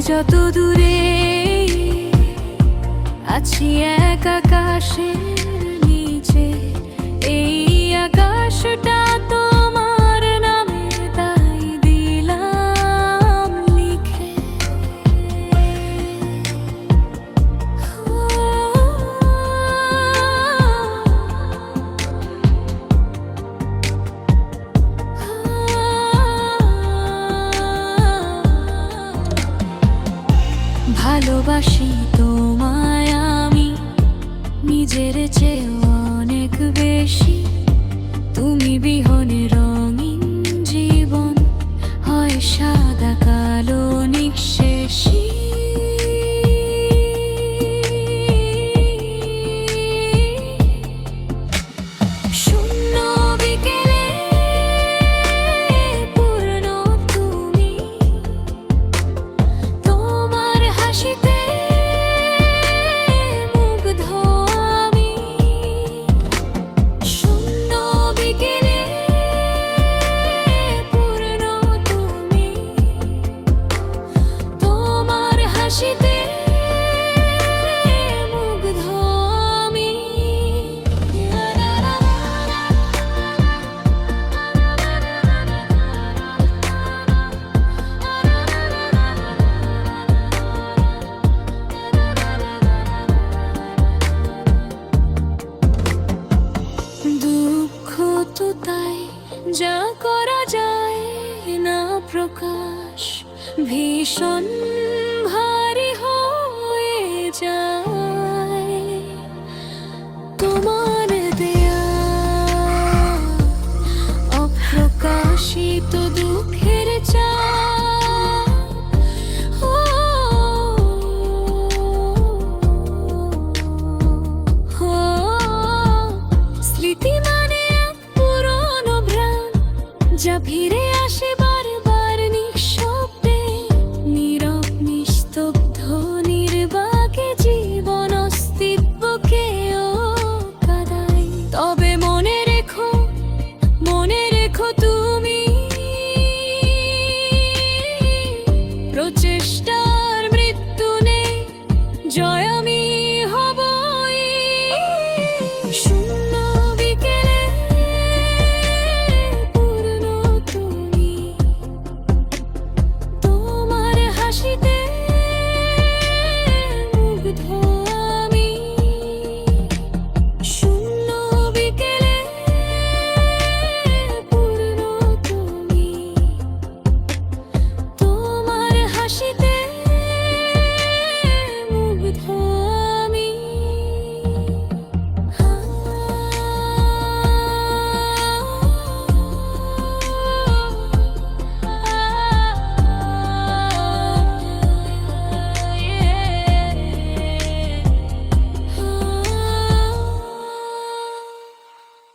যত দূরে আছি এক আকাশের ভালোবাসি তোমায় আমি। নিজের চেয়ে অনেক বেশি। তুমি বিহনে হাসিতে মুগ্ধ আমি। শূন্য বিকেলে পূর্ণ তুমি। তোমার হাসিতে যা করা যায় না প্রকাশ, ভীষণ ভারী হয়ে যায়। তোমার দেয়া অপ্রকাশিত দুঃখের চাপ ও যা ফিরে আসে বারবার নিঃশব্দে নীরব নিস্তব্ধ।